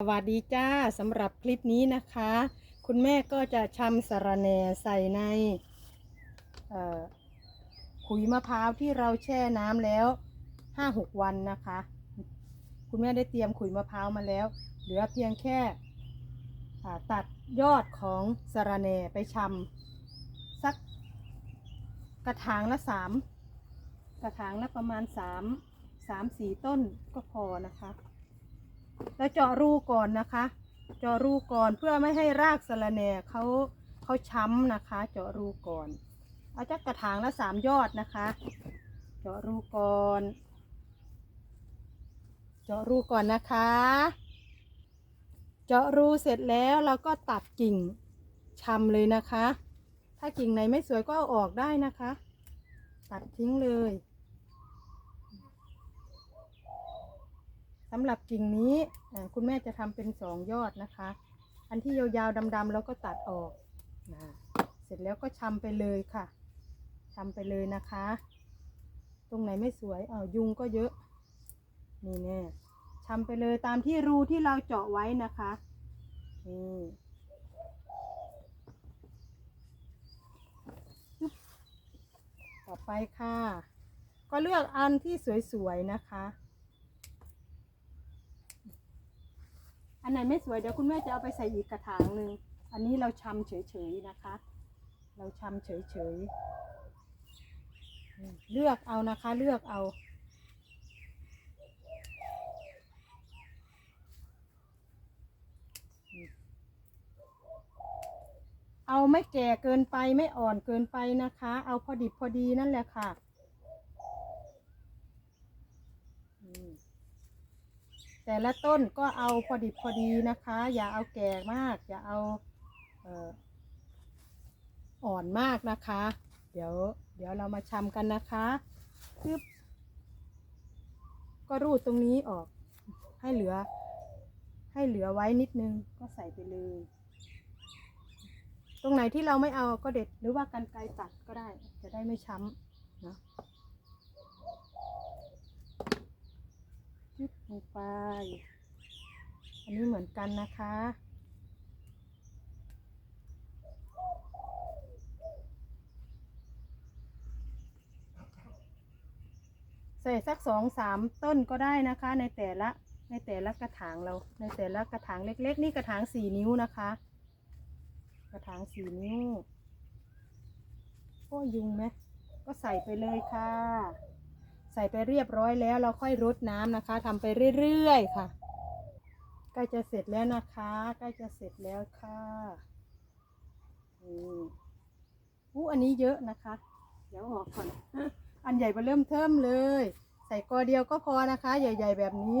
สวัสดีจ้าสำหรับคลิปนี้นะคะ คุณแม่ก็จะชำสะระแหน่ใส่ในขุยมะพร้าวที่เราแช่น้ำแล้วห้าหกวันนะคะ คุณแม่ได้เตรียมขุยมะพร้าวมาแล้ว เหลือเพียงแค่ตัดยอดของสะระแหน่ไปชำสักกระถางละสามกระถางละประมาณสามสามสี่ต้นก็พอนะคะ แล้วเจาะรูก่อนนะคะ เจาะรูก่อนเพื่อไม่ให้รากสะระแหน่เขาเขาช้ำนะคะ เจาะรูก่อน เอาจักกระถางละสามยอดนะคะ เจาะรูก่อน เจาะรูก่อนนะคะ เจาะรูเสร็จแล้วเราก็ตัดกิ่งชำเลยนะคะ ถ้ากิ่งไหนไม่สวยก็เอาออกได้นะคะ ตัดทิ้งเลย สำหรับกิ่งนี้คุณแม่จะทำเป็นสองยอดนะคะ อันที่ยาวๆดำๆเราก็ตัดออกนะเสร็จแล้วก็ชำไปเลยค่ะชำไปเลยนะคะ ตรงไหนไม่สวยเอายุงก็เยอะ นี่แน่ชำไปเลยตามที่รูที่เราเจาะไว้นะคะนี่ต่อไปค่ะ ก็เลือกอันที่สวยๆนะคะ อันไหนไม่สวยเดี๋ยวคุณแม่จะเอาไปใส่อีกกระถางหนึ่งอันนี้เราชำเฉยๆนะคะ เราชำเฉยๆเลือกเอานะคะ เลือกเอา เอาไม่แก่เกินไปไม่อ่อนเกินไปนะคะ เอาพอดิบพอดีนั่นแหละค่ะอืม แต่ละต้นก็เอาพอดิบพอดีนะคะ อย่าเอาแก่มาก อย่าเอาเอ่ออ่อนมากนะคะ เดี๋ยวเดี๋ยวเรามาชำกันนะคะปึ๊บก็รูดตรงนี้ออกให้เหลือ ให้เหลือไว้นิดนึงก็ใส่ไปเลย ตรงไหนที่เราไม่เอาก็เด็ดหรือว่ากันไกรตัดก็ได้ จะได้ไม่ช้ำนะ ยึดล งไป อันนี้เหมือนกันนะคะ ใส่สักสองสามต้นก็ได้นะคะในแต่ละในแต่ละกระถางเรา ในแต่ละกระถางเล็ก ๆ นี่กระถางสี่นิ้วนะคะ กระถางสี่นิ้วก็ยุงไหมก็ใส่ไปเลยค่ะ ส่ไปเรียบร้อยแล้วเราค่อยรดน้ำนะคะทำไปเรื่อยๆค่ะใกล้จะเสร็จแล้วนะคะใกล้จะเสร็จแล้วค่ะนี่อู้อันนี้เยอะนะคะ เดี๋ยวออกก่อนอันใหญ่ไปเริ่มเทิมเลย ใส่กอเดียวก็พอนะคะ ใหญ่ ๆ แบบนี้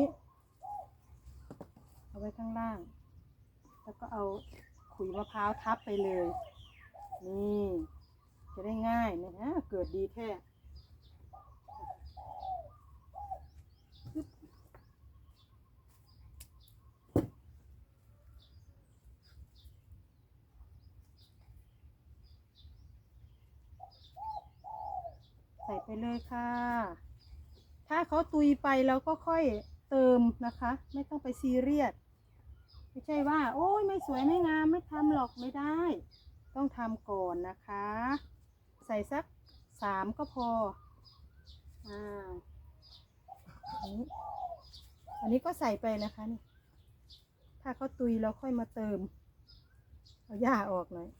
เอาไว้ข้างล่าง แล้วก็เอาขุยมะพร้าวทับไปเลย นี่ จะได้ง่ายนะฮะเกิดดีแท้ ไปเลยค่ะ ถ้าเขาตุยไปเราก็ค่อยเติมนะคะ ไม่ต้องไปซีเรียสไม่ใช่ว่า โอ้ยไม่สวยไม่งามไม่ทำหรอกไม่ได้ ต้องทำก่อนนะคะ ใส่สักสามก็พออ่าอันนี้ก็ใส่ไปนะคะนี่ถ้าเขาตุยเราค่อยมาเติม เอาหญ้าออกหน่อย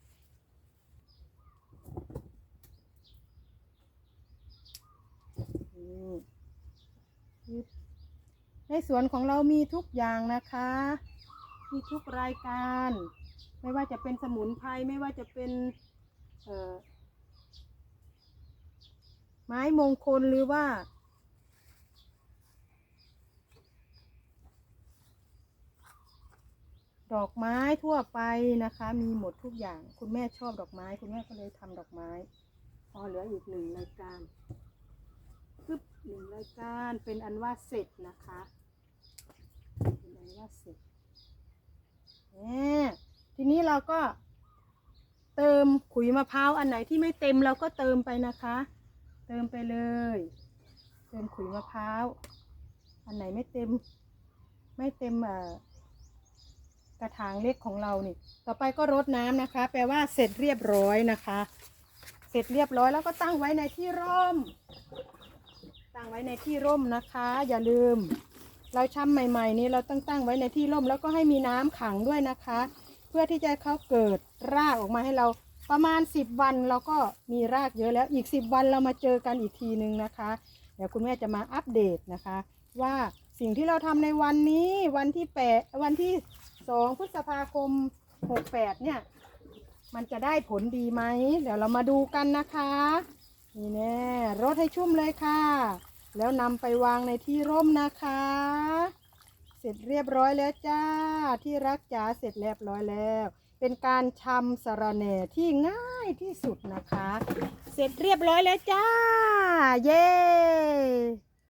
นี่ปึ๊บใน สวนของเรามีทุกอย่างนะคะ มีทุกรายการ ไม่ว่าจะเป็นสมุนไพรไม่ว่าจะเป็นไม้มงคลหรือว่า ดอกไม้ทั่วไปนะคะ มีหมดทุกอย่าง คุณแม่ชอบดอกไม้ คุณแม่ก็เลยทำดอกไม้พอเหลืออีกหนึ่งรายการปึ๊บหนึ่งรายการเป็นอันว่าเสร็จนะคะ เป็นอันว่าเสร็จเนี่ยทีนี้เราก็ เติมขุยมะพร้าวอันไหนที่ไม่เต็มเราก็เติมไปนะคะ เติมไปเลย เติมขุยมะพร้าวอันไหนไม่เต็ม ไม่เต็มอ่อกระถางเล็กของเรานี่ ต่อไปก็รดน้ำนะคะ แปลว่าเสร็จเรียบร้อยนะคะ เสร็จเรียบร้อยแล้วก็ตั้งไว้ในที่ร่ม ตั้งไว้ในที่ร่มนะคะ อย่าลืม เราช่ำใหม่ ๆ นี้เราต้องตั้งไว้ในที่ร่มแล้วก็ให้มีน้ำขังด้วยนะคะ เพื่อที่จะเขาเกิดรากออกมาให้เราประมาณ 10 วันเราก็มีรากเยอะแล้วอีก 10 วันเรามาเจอกันอีกทีนึงนะคะ เดี๋ยวคุณแม่จะมาอัปเดตนะคะ ว่าสิ่งที่เราทำในวันนี้วันที่แปดวันที่สองพฤษภาคม 68 เนี่ย มันจะได้ผลดีไหมเดี๋ยวเรามาดูกันนะคะ นี่แน่รดให้ชุ่มเลยค่ะ แล้วนำไปวางในที่ร่มนะคะ เสร็จเรียบร้อยแล้วจ้า ที่รักจ๋าเสร็จเรียบร้อยแล้ว เป็นการชำสะระแหน่ที่ง่ายที่สุดนะคะ เสร็จเรียบร้อยแล้วจ้า เย้